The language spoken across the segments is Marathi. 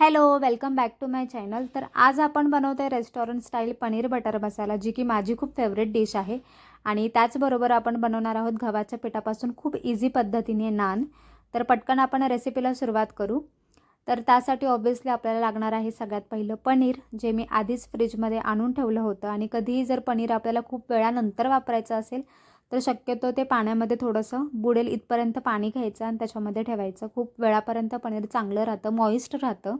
Hello welcome back to my channel तर आज आपण बनवतो आहे restaurant style paneer butter masala जी की माझी खूप फेवरेट डिश आहे. आणि त्याचबरोबर आपण बनवणार आहोत गव्हाच्या पिठापासून खूप इझी पद्धतीने नान. तर पटकन आपण रेसिपीला सुरुवात करू. तर त्यासाठी ऑब्व्हियसली आपल्याला लागणार आहे सगळ्यात पहिलं पनीर जे मी आधीच फ्रीजमध्ये आणून ठेवलं होतं. आणि कधीही जर पनीर आपल्याला खूप वेळानंतर वापरायचं असेल तर शक्यतो ते पाण्यामध्ये थोडंसं बुडेल इथपर्यंत पाणी घ्यायचं आणि त्याच्यामध्ये ठेवायचं. खूप वेळापर्यंत पनीर चांगलं राहतं मॉइस्ट राहतं.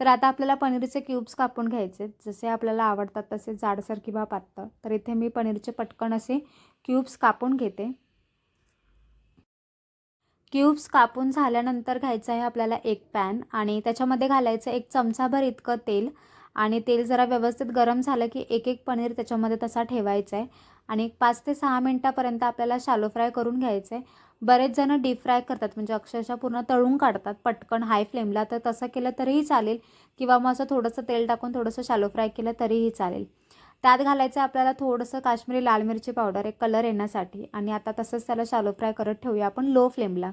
तर आता आपल्याला पनीरचे क्यूब्स कापून घ्यायचे. जसे आपल्याला आवडतात तसे जाडसर किंवा पातळ. तर इथे मी पनीरचे पटकन असे क्यूब्स कापून घेते. क्यूब्स कापून झाल्यानंतर घ्यायचं आहे आपल्याला एक पॅन आणि त्याच्यामध्ये घालायचं एक चमचाभर इतकं तेल. आणि तेल जरा व्यवस्थित गरम झालं की एक एक पनीर त्याच्यामध्ये तसा ठेवायचा आहे आणि एक पाच ते सहा मिनटापर्यंत आपल्याला शालो फ्राय करून घ्यायचं आहे बरेच जणं डीप फ्राय करतात म्हणजे अक्षरशः पूर्ण तळून काढतात पटकन हाय फ्लेमला तर तसं केलं तरीही चालेल. किंवा मग असं थोडंसं तेल टाकून थोडंसं शालो फ्राय केलं तरीही चालेल. त्यात घालायचं आपल्याला थोडंसं काश्मीरी लाल मिरची पावडर एक कलर येण्यासाठी. आणि आता तसंच त्याला शालो फ्राय करत ठेवूया आपण लो. फ्लेमला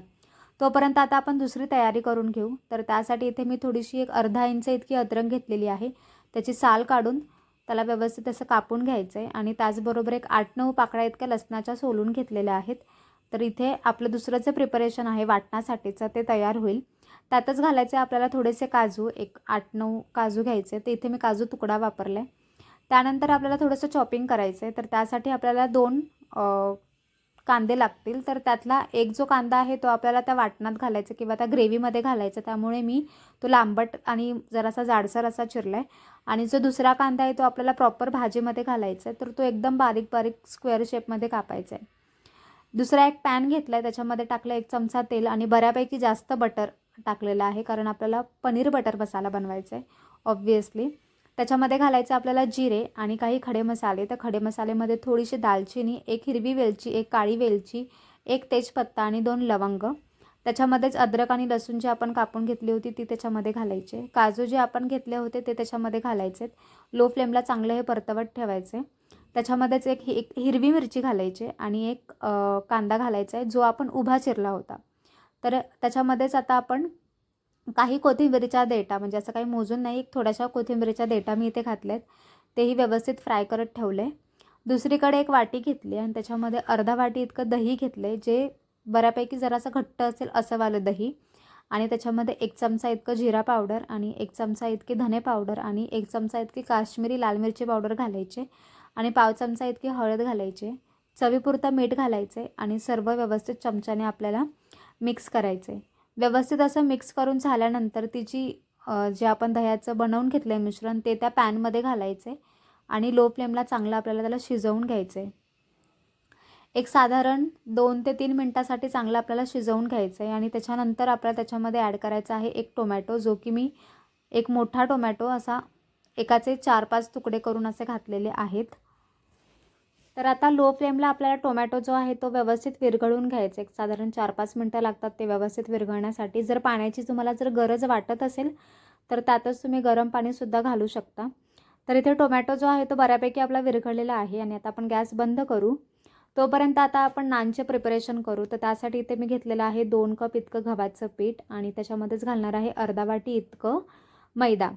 तोपर्यंत आता आपण दुसरी तयारी करून घेऊ. तर त्यासाठी इथे मी थोडीशी एक अर्धा इंच इतकी अद्रक घेतलेली आहे. त्याची साल काढून त्याला व्यवस्थित असं कापून घ्यायचं आहे आणि त्याचबरोबर एक आठ नऊ पाकळ्या इतक्या लसणाच्या सोलून घेतलेल्या आहेत. तर इथे आपलं दुसरं जे प्रिपरेशन आहे वाटण्यासाठीचं ते तयार होईल. त्यातच घालायचे आपल्याला थोडेसे काजू एक आठ नऊ काजू घ्यायचे ते इथे मी काजू तुकडा वापरला आहे त्यानंतर आपल्याला थोडंसं चॉपिंग करायचं आहे तर त्यासाठी आपल्याला दोन कांदे लागतील तर त्यातला एक जो कांदा आहे तो आपल्याला त्या वाटणात घालायचा किंवा त्या ग्रेव्हीमध्ये घालायचा. त्यामुळे मी तो लांबट आणि जरासा जाडसर असा चिरला आहे आणि जो दुसरा कांदा आहे तो आपल्याला प्रॉपर भाजीमध्ये घालायचा आहे तर तो एकदम बारीक बारीक स्क्वेअर शेपमध्ये कापायचा आहे. दुसरा एक पॅन घेतला आहे त्याच्यामध्ये टाकलं एक चमचा तेल आणि बऱ्यापैकी जास्त बटर टाकलेलं आहे कारण आपल्याला पनीर बटर मसाला बनवायचा आहे ऑब्वियसली त्याच्यामध्ये घालायचं आपल्याला जिरे आणि काही खडे मसाले. तर खडे मसालेमध्ये थोडीशी दालचिनी एक हिरवी वेलची एक काळी वेलची एक तेजपत्ता आणि दोन लवंग. त्याच्यामध्येच अद्रक आणि लसूण जे आपण कापून घेतली होती ती त्याच्यामध्ये घालायचे. काजू जे आपण घेतले होते ते त्याच्यामध्ये घालायचे लो फ्लेमला चांगलं हे परतवत ठेवायचे. त्याच्यामध्येच एक एक हिरवी मिरची घालायची आणि एक कांदा घालायचा आहे जो आपण उभा चिरला होता. तर त्याच्यामध्येच आता आपण काही कोथिंबिरीच्या देटा म्हणजे असं काही मोजून नाही एक थोड्याशा कोथिंबिरीच्या देटा मी इथे घातल्यात. तेही व्यवस्थित फ्राय करत ठेवले. दुसरीकडे एक वाटी घेतली आणि त्याच्यामध्ये अर्धा वाटी इतकं दही घेतले जे बऱ्यापैकी जरासं घट्ट असेल असं वालं दही. आणि त्याच्यामध्ये एक चमचा इतकं जिरा पावडर आणि एक चमचा इतकी धने पावडर आणि एक चमचा इतकी काश्मीरी लाल मिरची पावडर घालायचे आणि पाव चमचा इतकी हळद घालायचे चवीपुरता मीठ घालायचे आणि सर्व व्यवस्थित चमच्याने आपल्याला मिक्स करायचे. व्यवस्थित असं मिक्स करून झाल्यानंतर तिची जे आपण दह्याचं बनवून घेतलं आहे मिश्रण ते त्या पॅनमध्ये घालायचे आणि लो फ्लेमला चांगलं आपल्याला त्याला शिजवून घ्यायचं आहे एक साधारण दोन ते तीन मिनटासाठी चांगलं आपल्याला शिजवून घ्यायचं आहे आणि त्याच्यानंतर आपल्याला त्याच्यामध्ये ॲड करायचा आहे एक टोमॅटो जो की मी एक मोठा टोमॅटो असा एकाचे चार पाच तुकडे करून असे घातलेले आहेत. तर आता लो फ्लेमला आपल्याला टोमॅटो जो आहे तो व्यवस्थित विरघळून घ्यायचा एक साधारण चार पाच मिनटं लागतात ते व्यवस्थित विरघळण्यासाठी. जर पाण्याची तुम्हाला जर गरज वाटत असेल तर त्यातच तुम्ही गरम पाणीसुद्धा घालू शकता. तर इथे टोमॅटो जो आहे तो बऱ्यापैकी आपला विरघळलेला आहे आणि आता आपण गॅस बंद करू. तोपर्यंत आता आपण नानचे प्रिपरेशन करू. तर त्यासाठी इथे मी घेतलेलं आहे दोन कप इतकं गव्हाचं पीठ आणि त्याच्यामध्येच घालणार आहे अर्धा वाटी इतकं मैदा.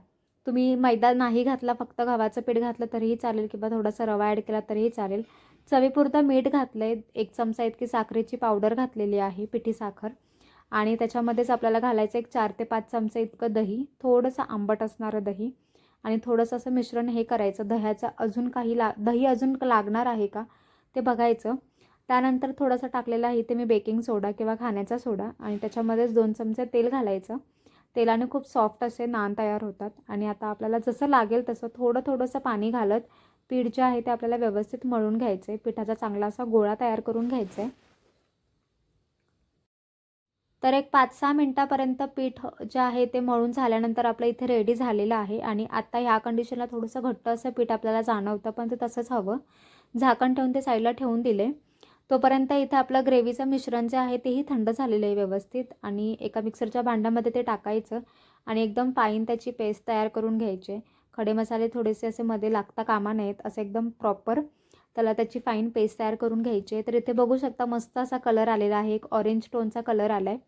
तुम्ही मैदा नाही घातला फक्त गव्हाचं पीठ घातलं तरीही चालेल किंवा थोडासा रवा ॲड केला तरीही चालेल. चवीपुरतं मीठ घातलं आहे एक चमचा इतकी साखरेची पावडर घातलेली आहे पिठी साखर. आणि त्याच्यामध्येच आपल्याला घालायचं एक चार ते पाच चमचे इतकं दही थोडंसं आंबट असणारं दही. आणि थोडंसं असं मिश्रण हे करायचं. दह्याचं अजून काही ला दही अजून लागणार आहे का? ते बघायचं. त्यानंतर थोडंसं टाकलेलं आहे ते मी बेकिंग सोडा किंवा खाण्याचा सोडा आणि त्याच्यामध्येच दोन चमचे तेल घालायचं. तेलाने खूप सॉफ्ट असे नान तयार होतात. आणि आता आपल्याला जसं लागेल तसं थोडं थोडंसं पाणी घालत पीठ जे आहे ते आपल्याला व्यवस्थित मळून घ्यायचं आहे पिठाचा चांगला असा गोळा तयार करून घ्यायचा आहे तर एक पाच सहा मिनटापर्यंत पीठ जे आहे ते मळून झाल्यानंतर आपलं इथे रेडी झालेलं आहे. आणि आत्ता ह्या कंडिशनला थोडंसं घट्ट असं पीठ आपल्याला जाणवतं पण ते तसंच हवं. झाकण ठेवून ते साईडला ठेवून दिले. तोपर्यंत इथे आपलं ग्रेव्हीचं मिश्रण जे आहे तेही थंड झालेलं आहे व्यवस्थित. आणि एका मिक्सरच्या भांड्यामध्ये ते टाकायचं आणि एकदम फाईन त्याची पेस्ट तयार करून घ्यायचे. खडे मसाले थोडेसे असे मध्ये लागता कामा नाहीत असं एकदम प्रॉपर त्याला त्याची फाईन पेस्ट तयार करून घ्यायची. आहे तर इथे बघू शकता मस्त असा कलर आलेला आहे. एक ऑरेंज टोनचा कलर आला आहे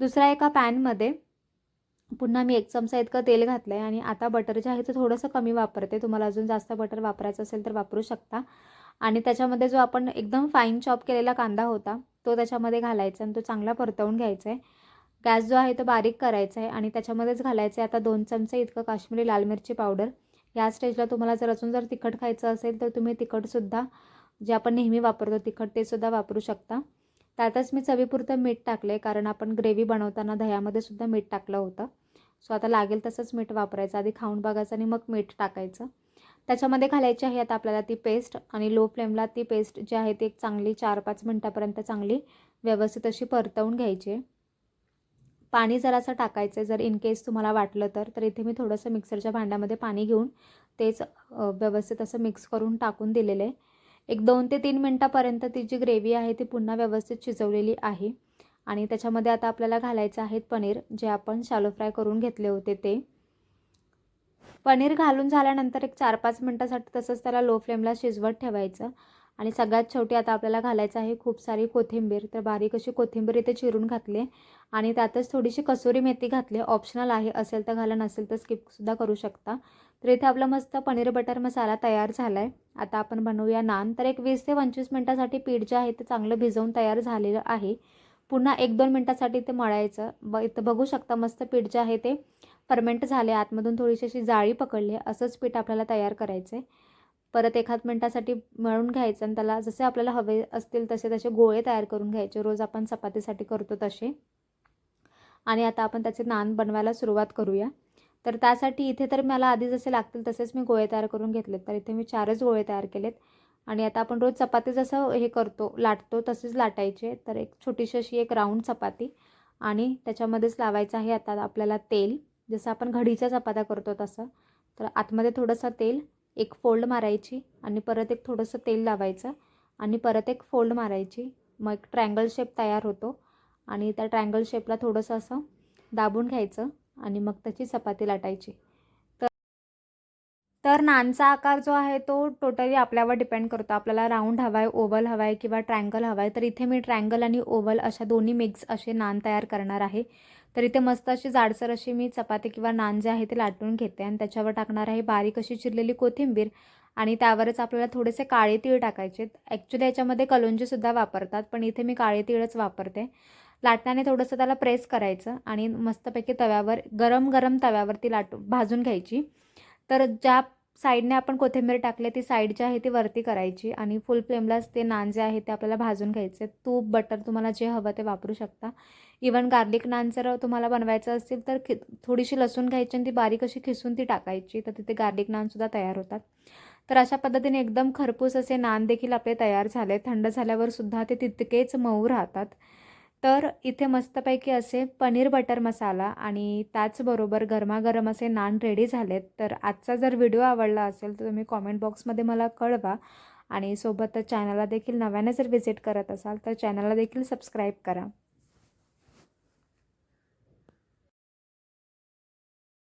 दुसरा एका पॅनमध्ये पुन्हा मी एक चमचा इतकं तेल घातलं आहे आणि आता बटर जे आहे ते थोडंसं कमी वापरते. तुम्हाला अजून जास्त बटर वापरायचं असेल तर वापरू शकता. आणि त्याच्यामध्ये जो आपण एकदम फाईन चॉप केलेला कांदा होता तो त्याच्यामध्ये घालायचा आणि तो चांगला परतवून घ्यायचा आहे. गॅस जो आहे तो बारीक करायचा आहे आणि त्याच्यामध्येच घालायचं आहे. आता दोन चमचे इतकं काश्मीरी लाल मिरची पावडर या स्टेजला तुम्हाला जर अजून जर तिखट खायचं असेल तर तुम्ही तिखटसुद्धा जे आपण नेहमी वापरतो तिखट ते सुद्धा वापरू शकता. त्यातच मी चवीपुरतं मीठ टाकलं आहे कारण आपण ग्रेव्ही बनवताना दह्यामध्ये सुद्धा मीठ टाकलं होतं. सो आता लागेल तसंच मीठ वापरायचं. आधी खाऊन बघायचं आणि मग मीठ टाकायचं. त्याच्यामध्ये घालायची आहे आता आपल्याला ती पेस्ट आणि लो फ्लेमला ती पेस्ट जी आहे ती एक चांगली चार पाच मिनटापर्यंत चांगली व्यवस्थित अशी परतवून घ्यायची. पाणी जरासं टाकायचं आहे जर इन केस तुम्हाला वाटलं तर तर इथे मी थोडंसं मिक्सरच्या भांड्यामध्ये पाणी घेऊन तेच व्यवस्थित असं मिक्स करून टाकून दिलेलं आहे. एक दोन ते तीन मिनटापर्यंत ती जी ग्रेव्ही आहे ती पुन्हा व्यवस्थित शिजवलेली आहे. आणि त्याच्यामध्ये आता आपल्याला घालायचं आहे पनीर जे आपण शालो फ्राय करून घेतले होते ते. पनीर घालून झाल्यानंतर एक चार पाच मिनटासाठी तसंच त्याला लो फ्लेमला शिजवत ठेवायचं. आणि सगळ्यात शेवटी आता आपल्याला घालायचं आहे खूप सारी कोथिंबीर. तर बारीक अशी कोथिंबीर इथे चिरून घातली. आणि त्यातच थोडीशी कसुरी मेथी घातली. ऑप्शनल आहे. असेल तर घाला नसेल तर स्किपसुद्धा करू शकता. तर इथे आपला मस्त पनीर बटर मसाला तयार झाला आहे आता आपण बनवूया नान. तर एक वीस ते पंचवीस मिनटासाठी पीठ जे आहे ते चांगलं भिजवून तयार झालेलं आहे. पुन्हा एक दोन मिनटासाठी ते मळायचं. ब इथं बघू शकता मस्त पीठ जे आहे ते फर्मेंट झाले आतमधून थोडीशी अशी जाळी पकडली असंच पीठ आपल्याला तयार करायचं आहे. परत एखाद मिनटासाठी मळून घ्यायचं आणि त्याला जसे आपल्याला हवे असतील तसे तसे गोळे तयार करून घ्यायचे. रोज आपण चपातीसाठी करतो तसे. आणि आता आपण त्याचे नान बनवायला सुरुवात करूया. तर त्यासाठी इथे तर मला आधी जसे लागतील तसेच मी गोळे तयार करून घेतलेत. तर इथे मी चारच गोळे तयार केलेत. आणि आता आपण रोज चपाती जसं हे करतो लाटतो तसेच लाटायचे. तर एक छोटीशी अशी एक राऊंड चपाती. आणि त्याच्यामध्येच लावायचं आहे आता आपल्याला तेल. जसं आपण घडीच्या चपात्या करतो तसं तर आतमध्ये थोडंसं तेल एक फोल्ड मारायची आणि परत एक थोडंसं तेल लावायचं आणि परत एक फोल्ड मारायची. मग एक ट्रँगल शेप तयार होतो आणि त्या ट्रँगल शेपला थोडंसं असं दाबून घ्यायचं आणि मग त्याची चपाती लाटायची. तर नानचा आकार जो आहे तो टोटली आपल्यावर डिपेंड करतो. आपल्याला राऊंड हवा आहे ओवल हवा आहे किंवा ट्रँगल हवा आहे तर इथे मी ट्रँगल आणि ओव्हल अशा दोन्ही मिक्स असे नान तयार करणार आहे. तर इथे मस्त अशी जाडसर अशी मी चपाती किंवा नान जे आहे ते लाटून घेते आणि त्याच्यावर टाकणार आहे बारीक अशी चिरलेली कोथिंबीर आणि त्यावरच आपल्याला थोडेसे काळे तीळ टाकायचे ॲक्च्युली याच्यामध्ये कलोंजीसुद्धा वापरतात पण इथे मी काळे तीळच वापरते. लाटण्याने थोडंसं त्याला प्रेस करायचं आणि मस्तपैकी तव्यावर गरम गरम तव्यावरती लाटू भाजून घ्यायची. तर ज्या साईडने आपण कोथिंबीर टाकले ती साईड जी आहे ती वरती करायची आणि फुल फ्लेमलाच ते नान जे आहे ते आपल्याला भाजून घ्यायचे. तूप बटर तुम्हाला जे हवं ते वापरू शकता. इवन गार्लिक नान जर तुम्हाला बनवायचं असेल तर खि थोडीशी लसूण घ्यायची आणि ती बारीक अशी खिसून ती टाकायची. तर तिथे गार्लिक नानसुद्धा तयार होतात. तर अशा पद्धतीने एकदम खरपूस असे नान देखील आपले तयार झाले. थंड झाल्यावर सुद्धा ते तितकेच मऊ राहतात. तर इथे मस्तपैकी असे पनीर बटर मसाला आणि त्याचबरोबर गरमागरम असे नान रेडी झालेत. तर आजचा जर व्हिडिओ आवडला असेल तर तुम्ही कॉमेंट बॉक्समध्ये मला कळवा. आणि सोबतच चॅनलला देखील नव्याने जर व्हिजिट करत असाल तर चॅनलला देखील सबस्क्राईब करा.